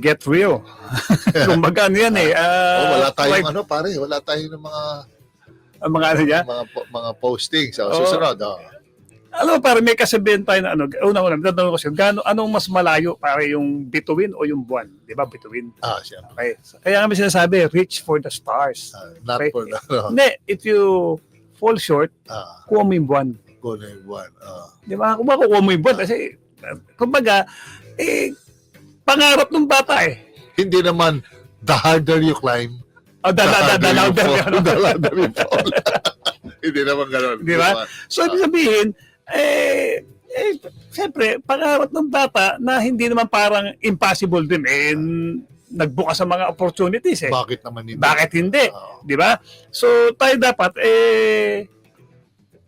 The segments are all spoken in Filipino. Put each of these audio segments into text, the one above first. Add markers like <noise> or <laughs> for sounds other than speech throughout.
get real. <laughs> Kumbaga ano yan eh. ah, oh, wala tayong like, ano pare, wala tayong ng mga ang mga ano niya. mga mga posting sa Oo. susunod. Oh. Alam mo, pare, may kasabihan tayo na ano, una-una, tatanong ko siya, gaano, anong mas malayo para yung bituin o yung buwan? Di ba, bituin? Ah, siyempre. Okay. Kaya kami sinasabi, reach for the stars. Ah, not Okay. for the ano, <laughs> Hindi, if you fall short, ah, kuha mo yung buwan. kung ano yung buwan. Ah. Di ba? Kung makukuha mo yung buwan, kasi, uh, kumbaga, eh, pangarap ng bata eh. Hindi naman the harder you climb, O, da, da, da, the harder you fall. The harder you fall. Hindi naman ganun. Di ba? So, ibig sabihin, eh, eh, siyempre, pangarap ng bata na hindi naman parang impossible din, eh, n- nagbukas sa mga opportunities eh. Bakit naman hindi? Bakit hindi? Ah, Di ba? So, tayo dapat, eh,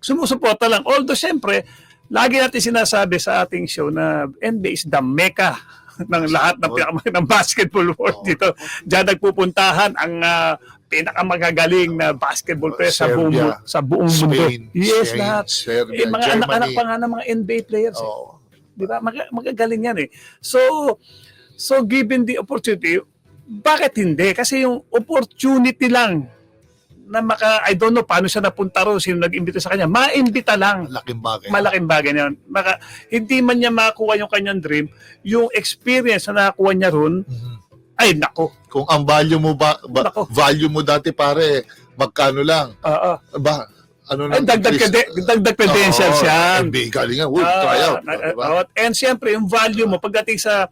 sumusuporta lang. Although, siyempre, lagi natin sinasabi sa ating show na NBA is the mecca <laughs> ng lahat ng, ng basketball world dito. Diyan nagpupuntahan ang ah, pinakamagagaling na basketball player sa buong, Serbia, sa buong mundo. Yes, Spain, lahat. Serbia, Eh, mga anak-anak pa nga ng mga NBA players. Eh. Oo. Di ba? Mag- magagaling yan eh. So, so given the opportunity, bakit hindi? Kasi yung opportunity lang na maka, I don't know paano siya napunta ron, sino nag-imbita sa kanya, maimbita lang. Malaking bagay. Malaking bagay na yun. Maka, hindi man niya makuha yung kanyang dream, yung experience na nakakuha niya ron, Mhm. ay nako. Kung ang value mo ba, ba- Nako. value mo dati pare, magkano lang? Oo. Ba, ano nang dagdag, krede- dagdag credentials Oo, yan. NBA galing nga, uy, Ah, try out. ah, diba? ah, and siyempre, yung value mo pagdating sa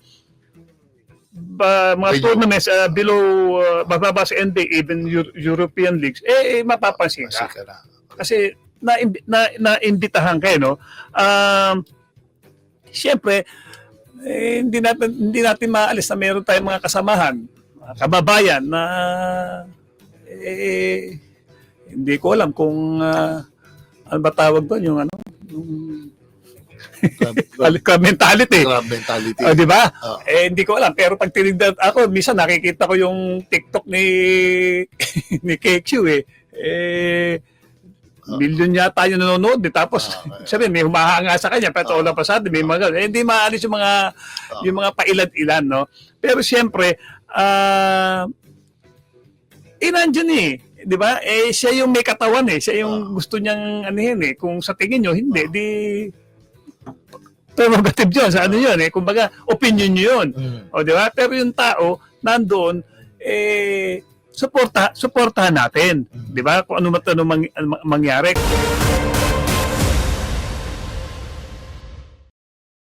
ba, mga Ayun. tournaments uh, below, uh, bababa sa NBA, even Eu- European leagues, eh, eh mapapansin ka. ka na. Kasi na, na, naimbitahan kayo, no? Um, siyempre, eh, hindi natin hindi natin maalis na meron tayong mga kasamahan, mga kababayan na eh, hindi ko alam kung ah, ano ba tawag doon yung ano yung Crab- <laughs> mentality. crab mentality. Oh, di ba? Ah. Eh, hindi ko alam. Pero pag tinignan ako, minsan nakikita ko yung TikTok ni <laughs> ni KQ eh. Eh, Ah. milyon yata yung nanonood. Eh. Tapos, Ah, okay. <laughs> sabi, may humahanga sa kanya. Pero wala pa sa atin. May mga, eh, hindi maalis yung mga, yung mga pailad-ilan, no? Pero siyempre, ah, eh, nandyan eh. Di ba? Eh, siya yung may katawan eh. Siya yung Ah. gusto niyang anihin eh. Kung sa tingin nyo, hindi, Ah. di prerogative yun. Sa ano yun eh. Kumbaga, opinion nyo yun. Mm. O, di ba? Pero yung tao, nandoon, eh, suporta, suportahan natin. Di ba? Kung ano man mang, mangyari.